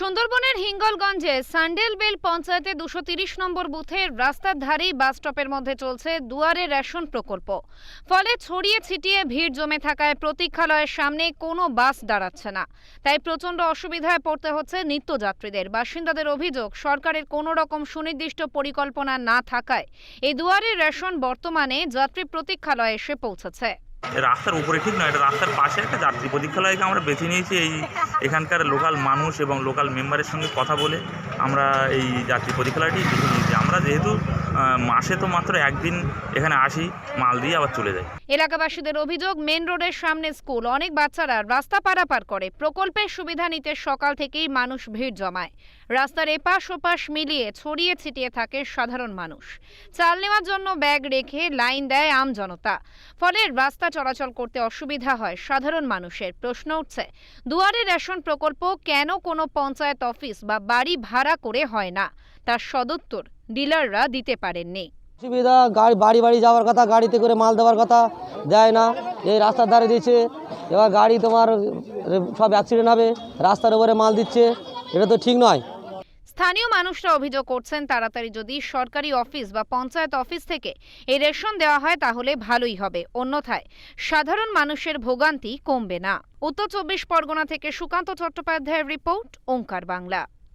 সুন্দরবনের হিঙ্গলগঞ্জে সান্ডেলবেল পঞ্চায়েতে দুশো তিরিশ নম্বর বুথের রাস্তার ধারেই বাস স্টপের মধ্যে চলছে দুয়ারে রেশন প্রকল্প। ফলে ছড়িয়ে ছিটিয়ে ভিড় জমে থাকায় প্রতীক্ষালয়ের সামনে কোনো বাস দাঁড়াচ্ছে না। তাই প্রচণ্ড অসুবিধায় পড়তে হচ্ছে নিত্যযাত্রীদের। বাসিন্দাদের অভিযোগ, সরকারের কোনো রকম সুনির্দিষ্ট পরিকল্পনা না থাকায় এই দুয়ারে রেশন বর্তমানে যাত্রী প্রতীক্ষালয়ে এসে পৌঁছেছে। রাস্তার উপরে, ঠিক নয়, এটা রাস্তার পাশে একটা যাত্রী। প্রতীক্ষালয়কে আমরা বেছে নিয়েছি এই এখানকার লোকাল মানুষ এবং লোকাল মেম্বারের সঙ্গে কথা বলে আমরা এই যাত্রী প্রতীক্ষালয়টি বেছে নিয়েছি। আমরা যেহেতু মাসে তো মাত্র একদিন এখানে আসি, মাল দিয়ে আবার চলে যাই। এলাকাবাসীদের অভিযোগ মেন রোডের সামনে স্কুল। অনেক বাচ্চারা রাস্তা পারাপার করে। প্রকল্পের সুবিধা নিতে সকাল থেকেই মানুষ ভিড় জমায়। রাস্তার এপাশ ওপাশ মিলিয়ে ছড়িয়ে ছিটিয়ে থাকে সাধারণ মানুষ। চাল নেওয়ার জন্য ব্যাগ রেখে লাইন দেয় আম জনতা। ফলে রাস্তা চলাচল করতে অসুবিধা হয় সাধারণ মানুষের। প্রশ্ন উঠছে, দুয়ারে রেশন প্রকল্প কেন কোনো পঞ্চায়েত অফিস বা বাড়ি ভাড়া করে হয় না? তার সদুত্তর ডিলাররা দিতে পারেননি। সুবিধা গাড়ি বাড়ি বাড়ি যাওয়ার কথা গাড়িতে করে মাল দেওয়ার কথা দেয় না। এই রাস্তার ধারে দিচ্ছে এবার গাড়ি তোমার সব অ্যাক্সিডেন্ট হবে রাস্তার উপরে মাল দিচ্ছে এটা তো ঠিক নয়। স্থানীয় মানুষরা অভিযোগ করছেন তাড়াতাড়ি যদি সরকারি অফিস বা পঞ্চায়েত অফিস থেকে এই রেশন দেওয়া হয় তাহলে ভালোই হবে। অন্যথায় সাধারণ মানুষের ভোগান্তি কমবে না। উত্তর চব্বিশ পরগনা থেকে সুকান্ত চট্টোপাধ্যায়ের রিপোর্ট ওঙ্কার বাংলা।